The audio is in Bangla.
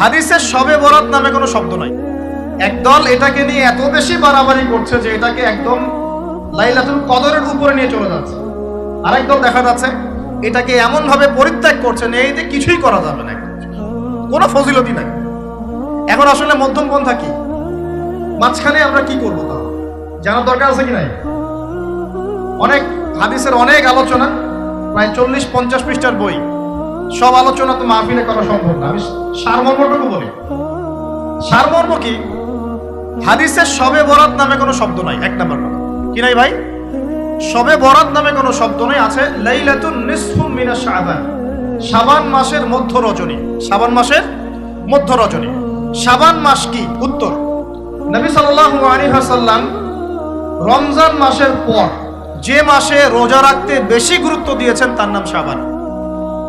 হাদিসের সবে বরাত নামে কোনো শব্দ নাই। একদল এটাকে নিয়ে এত বেশি বাড়াবাড়ি করছে যে এটাকে একদম লাইলাতুল কদরের উপরে নিয়ে চলে যাচ্ছে। আরেক দল দেখা যাচ্ছে এটাকে এমন ভাবে পরিত্যাগ করছে যে এইতে কিছুই করা যাবে না কোনো ফজিলতি নাই। এখন আসলে মধ্যম পন্থা কি? মাঝখানে আমরা কি করব তা জানার দরকার আছে কি নাই? অনেক হাদিসের অনেক আলোচনা, প্রায় চল্লিশ পঞ্চাশ পৃষ্ঠার বই। সব আলোচনা তো মাহফিলে করা সম্ভব না। আমি সারমর্মটুকু বলি। সারমর্ম কি? হাদিসের সবে বরাত নামে কোনো শব্দ নাই, এক নাম্বার কথা। কি নাই ভাই? সবে বরাত নামে কোনো শব্দ নেই, আছে লাইলাতুন নিসফু মিনা শাবান। শাবান মাসের মধ্য রজনী। শাবান মাসের মধ্য রজনী। শাবান মাস কি? উত্তর। নবী সাল্লাল্লাহু আলাইহি ওয়াসাল্লাম রমজান মাসের পর যে মাসে রোজা রাখতে বেশি গুরুত্ব দিয়েছেন তার নাম শাবান।